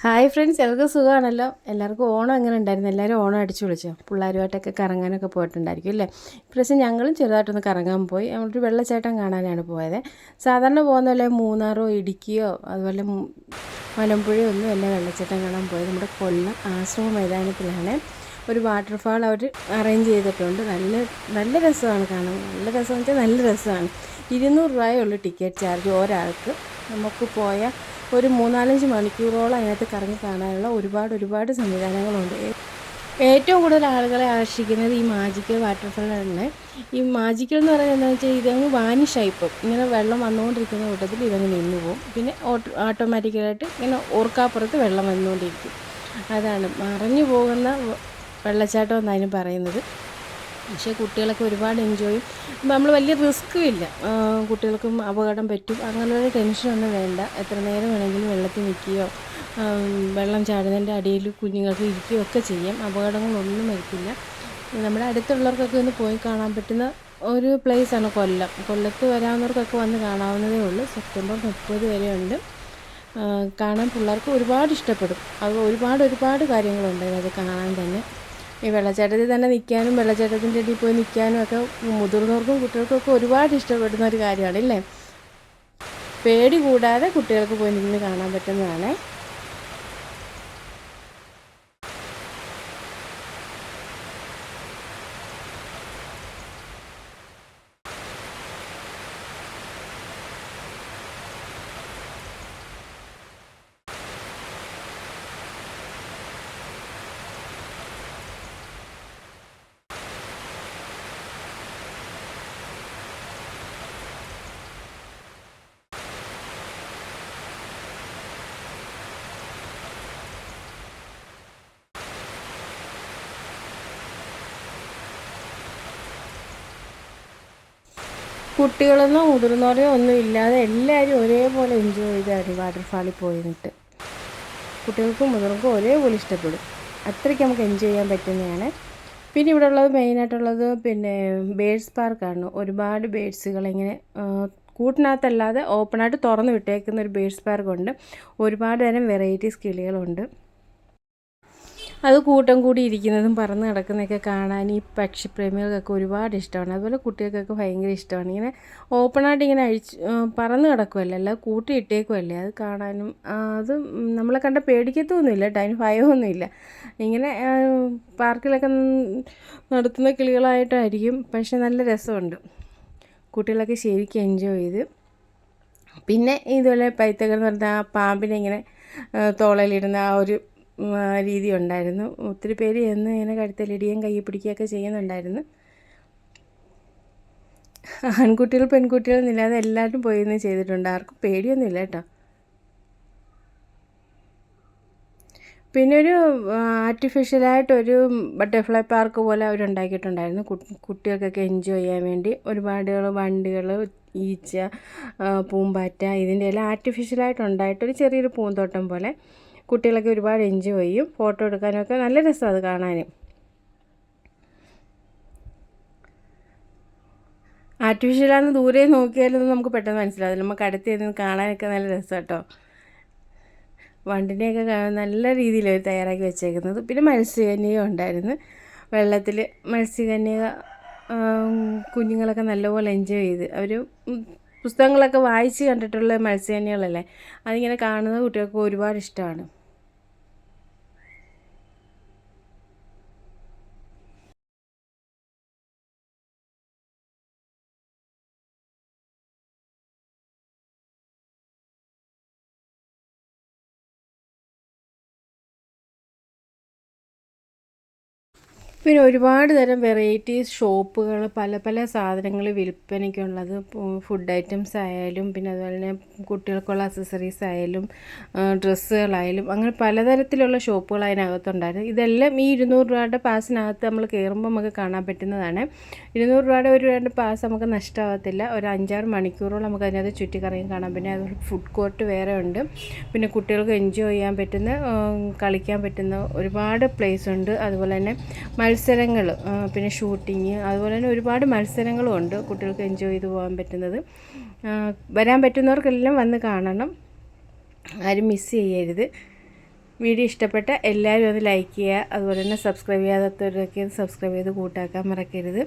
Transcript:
Hi friends എല്ലാവർക്കും സുഖമാണല്ലോ? എല്ലാവർക്കും ഓണം എങ്ങനെ ഉണ്ടായിരുന്നു? എല്ലാവരും ഓണം അടിച്ചു വിളിച്ചോ പിള്ളേരുമായിട്ടൊക്കെ കറങ്ങാനൊക്കെ പോയിട്ടുണ്ടായിരിക്കും അല്ലേ? ഇപ്രാവശ്യം ഞങ്ങളും ചെറുതായിട്ടൊന്ന് കറങ്ങാൻ പോയി. ഒരു വെള്ളച്ചാട്ടം കാണാനാണ് പോയത്. സാധാരണ പോകുന്ന പോലെ മൂന്നാറോ ഇടുക്കിയോ അതുപോലെ മലമ്പുഴയോ ഒന്നും അല്ല വെള്ളച്ചാട്ടം കാണാൻ പോയത്. നമ്മുടെ കൊല്ലം ആശ്രമ മൈതാനത്തിലാണ് ഒരു വാട്ടർഫാൾ അവർ അറേഞ്ച് ചെയ്തിട്ടുണ്ട്. നല്ല നല്ല രസമാണ് കാണാൻ. നല്ല രസമെന്ന് വെച്ചാൽ നല്ല രസമാണ്. ഇരുന്നൂറ് രൂപയേ ഉള്ളൂ ടിക്കറ്റ് ചാർജ് ഒരാൾക്ക്. നമുക്ക് പോയ ഒരു മൂന്നാലഞ്ച് മണിക്കൂറോളം അതിനകത്ത് കറങ്ങി കാണാനുള്ള ഒരുപാട് ഒരുപാട് സംവിധാനങ്ങളുണ്ട്. ഏറ്റവും കൂടുതൽ ആളുകളെ ആകർഷിക്കുന്നത് ഈ മാജിക്കൽ വാട്ടർഫോളാണ് ഈ മാജിക്കൽ എന്ന് പറയുന്നത് എന്താണെന്ന് വെച്ചാൽ ഇതങ്ങ് വാനിഷായി ആയിപ്പോൾ ഇങ്ങനെ വെള്ളം വന്നുകൊണ്ടിരിക്കുന്ന കൂട്ടത്തിൽ ഇതങ്ങ് നിന്നു പോകും പിന്നെ ഓട്ടോ ഓട്ടോമാറ്റിക്കലായിട്ട് ഇങ്ങനെ ഓർക്കാപ്പുറത്ത് വെള്ളം വന്നുകൊണ്ടിരിക്കും. അതാണ് മറഞ്ഞു പോകുന്ന വെള്ളച്ചാട്ടം എന്നതിന് പറയുന്നത്. പക്ഷേ കുട്ടികളൊക്കെ ഒരുപാട് എൻജോയ് നമ്മൾ വലിയ റിസ്ക്കും ഇല്ല. കുട്ടികൾക്കും അപകടം പറ്റും. അങ്ങനെയുള്ള ടെൻഷനൊന്നും വേണ്ട. എത്ര നേരം വേണമെങ്കിലും വെള്ളത്തിൽ നിൽക്കുകയോ വെള്ളം ചാടുന്നതിന്റെ അടിയിൽ കുഞ്ഞുങ്ങൾക്ക് ഇരിക്കുകയോ ഒക്കെ ചെയ്യാം. അപകടങ്ങളൊന്നും വരത്തില്ല നമ്മുടെ അടുത്തുള്ളവർക്കൊക്കെ ഒന്ന് പോയി കാണാൻ പറ്റുന്ന ഒരു പ്ലേസാണ് കൊല്ലം. കൊല്ലത്ത് വരാവുന്നവർക്കൊക്കെ വന്ന് കാണാവുന്നതേ ഉള്ളൂ. സെപ്റ്റംബർ മുപ്പത് വരെയുണ്ട് കാണാൻ പിള്ളേർക്ക് ഒരുപാട് ഇഷ്ടപ്പെടും. അത് ഒരുപാട് ഒരുപാട് കാര്യങ്ങളുണ്ട്. അത് കാണാൻ തന്നെ. ഈ വെള്ളച്ചാട്ടത്തിൽ തന്നെ നിൽക്കാനും വെള്ളച്ചാട്ടത്തിന്റെ അടിയിൽ പോയി നിൽക്കാനും ഒക്കെ മുതിർന്നവർക്കും കുട്ടികൾക്കും ഒക്കെ ഒരുപാട് ഇഷ്ടപ്പെടുന്ന ഒരു കാര്യമാണ് ഇല്ലേ പേടി കൂടാതെ കുട്ടികൾക്ക് പോയി നിന്ന് കാണാൻ പറ്റുന്നതാണ്. കുട്ടികളെന്നോ മുതിർന്നവരെയോ ഒന്നും ഇല്ലാതെ എല്ലാവരും ഒരേപോലെ എൻജോയ് ഈ വാട്ടർഫാളിൽ പോയിട്ട് കുട്ടികൾക്കും മുതിർക്കും ഒരേപോലെ ഇഷ്ടപ്പെടും. അത്രയ്ക്ക് നമുക്ക് എൻജോയ് ചെയ്യാൻ പറ്റുന്നതാണ്. പിന്നെ ഇവിടെ ഉള്ളത് മെയിനായിട്ടുള്ളത് പിന്നെ ബേഡ്സ് പാർക്കാണ് ഒരുപാട് ആ, കൂട്ടിനകത്തല്ലാതെ ഓപ്പണായിട്ട് തുറന്ന് വിട്ടേക്കുന്ന ഒരു ബേഡ്സ് പാർക്കുണ്ട് ഒരുപാട് തരം വെറൈറ്റീസ് കിളികളുണ്ട്. അത് കൂട്ടം കൂടി ഇരിക്കുന്നതും പറന്ന് കിടക്കുന്നതൊക്കെ കാണാൻ ഈ പക്ഷിപ്രേമികൾക്കൊക്കെ ഒരുപാട് ഇഷ്ടമാണ്. അതുപോലെ കുട്ടികൾക്കൊക്കെ ഭയങ്കര ഇഷ്ടമാണ്. ഇങ്ങനെ ഓപ്പണായിട്ട് ഇങ്ങനെ അഴിച്ച് പറന്ന് കിടക്കുമല്ലേ അല്ല കൂട്ടിയിട്ടേക്കുമല്ലേ അത് കാണാനും അത് നമ്മളെ കണ്ട പേടിക്കത്തൊന്നുമില്ല. അതിന് ഭയമൊന്നുമില്ല. ഇങ്ങനെ പാർക്കിലൊക്കെ നടത്തുന്ന കിളികളായിട്ടായിരിക്കും. പക്ഷെ നല്ല രസമുണ്ട്. കുട്ടികളൊക്കെ ശരിക്കും എൻജോയ് ചെയ്ത്. പിന്നെ ഇതുപോലെ പൈത്തകൾ എന്ന് പറഞ്ഞാൽ ആ പാമ്പിനെ ഇങ്ങനെ തോളയിലിടുന്ന ആ ഒരു രീതി ഉണ്ടായിരുന്നു. ഒത്തിരി പേര് എന്ന് ഇങ്ങനെ കഴുത്തലിടിയും കൈ പിടിക്കുകയൊക്കെ ചെയ്യുന്നുണ്ടായിരുന്നു. ആൺകുട്ടികൾ പെൺകുട്ടികൾ എന്നില്ലാതെ എല്ലാവരും പോയി നിന്ന് ചെയ്തിട്ടുണ്ട്. ആർക്കും പേടിയൊന്നുമില്ല കേട്ടോ. പിന്നെ ഒരു ആർട്ടിഫിഷ്യലായിട്ടൊരു ബട്ടർഫ്ലൈ പാർക്ക് പോലെ അവരുണ്ടാക്കിയിട്ടുണ്ടായിരുന്നു. കുട്ടികൾക്കൊക്കെ എൻജോയ് ചെയ്യാൻ വേണ്ടി. ഒരുപാട് വണ്ടികൾ ഈച്ച പൂമ്പാറ്റ ഇതിന്റെ എല്ലാം ആർട്ടിഫിഷ്യലായിട്ടുണ്ടായിട്ടൊരു ചെറിയൊരു പൂന്തോട്ടം പോലെ. കുട്ടികളൊക്കെ ഒരുപാട് എൻജോയ് ചെയ്യും. ഫോട്ടോ എടുക്കാനൊക്കെ നല്ല രസമാണ് അത് കാണാനും. ആർട്ടിഫിഷ്യലാണെന്ന് ദൂരെ നോക്കിയാലൊന്നും നമുക്ക് പെട്ടെന്ന് മനസ്സിലാവില്ല. നമുക്ക് അടുത്ത് ഇരുന്ന് കാണാനൊക്കെ നല്ല രസം കേട്ടോ വണ്ടിനെയൊക്കെ നല്ല രീതിയിൽ അവർ തയ്യാറാക്കി വെച്ചേക്കുന്നത്. പിന്നെ മത്സ്യകന്യക ഉണ്ടായിരുന്നു. വെള്ളത്തിൽ മത്സ്യകന്യക കുഞ്ഞുങ്ങളൊക്കെ നല്ലപോലെ എൻജോയ് ചെയ്ത്. അവർ പുസ്തകങ്ങളൊക്കെ വായിച്ച് കണ്ടിട്ടുള്ള മത്സ്യകന്യകളല്ലേ? അതിങ്ങനെ കാണുന്നത് കുട്ടികൾക്ക് ഒരുപാട് ഇഷ്ടമാണ് പിന്നെ ഒരുപാട് തരം വെറൈറ്റീസ് ഷോപ്പുകൾ പല പല സാധനങ്ങൾ വിൽപ്പനയ്ക്കുള്ളത്. ഫുഡ് ഐറ്റംസ് ആയാലും പിന്നെ അതുപോലെ തന്നെ കുട്ടികൾക്കുള്ള അക്സസറീസ് ആയാലും ഡ്രസ്സുകളായാലും അങ്ങനെ പലതരത്തിലുള്ള ഷോപ്പുകൾ അതിനകത്തുണ്ടായിരുന്നു. ഇതെല്ലാം ഈ ഇരുന്നൂറ് രൂപയുടെ പാസിനകത്ത് നമ്മൾ കയറുമ്പോൾ നമുക്ക് കാണാൻ പറ്റുന്നതാണ്. ഇരുന്നൂറ് രൂപയുടെ ഒരു രൂപയുടെ പാസ് നമുക്ക് നഷ്ടമാകത്തില്ല ഒരു അഞ്ചാറ് മണിക്കൂറോളം നമുക്ക് അതിനകത്ത് ചുറ്റിക്കറങ്ങി കാണാം പിന്നെ അതുപോലെ ഫുഡ് കോർട്ട് വേറെ ഉണ്ട്. പിന്നെ കുട്ടികൾക്ക് എൻജോയ് ചെയ്യാൻ പറ്റുന്ന കളിക്കാൻ പറ്റുന്ന ഒരുപാട് പ്ലേസ് ഉണ്ട്. അതുപോലെ തന്നെ മത്സരങ്ങൾ പിന്നെ ഷൂട്ടിങ് അതുപോലെ തന്നെ ഒരുപാട് മത്സരങ്ങളും ഉണ്ട് കുട്ടികൾക്ക് എൻജോയ് ചെയ്ത് പോകാൻ പറ്റുന്നത്. വരാൻ പറ്റുന്നവർക്കെല്ലാം വന്ന് കാണണം. ആരും മിസ് ചെയ്യരുത്. വീഡിയോ ഇഷ്ടപ്പെട്ട എല്ലാവരും ഒന്ന് ലൈക്ക് ചെയ്യുക അതുപോലെ തന്നെ സബ്സ്ക്രൈബ് ചെയ്യാത്തവരൊക്കെ സബ്സ്ക്രൈബ് ചെയ്ത് കൂട്ടാക്കാൻ മറക്കരുത്.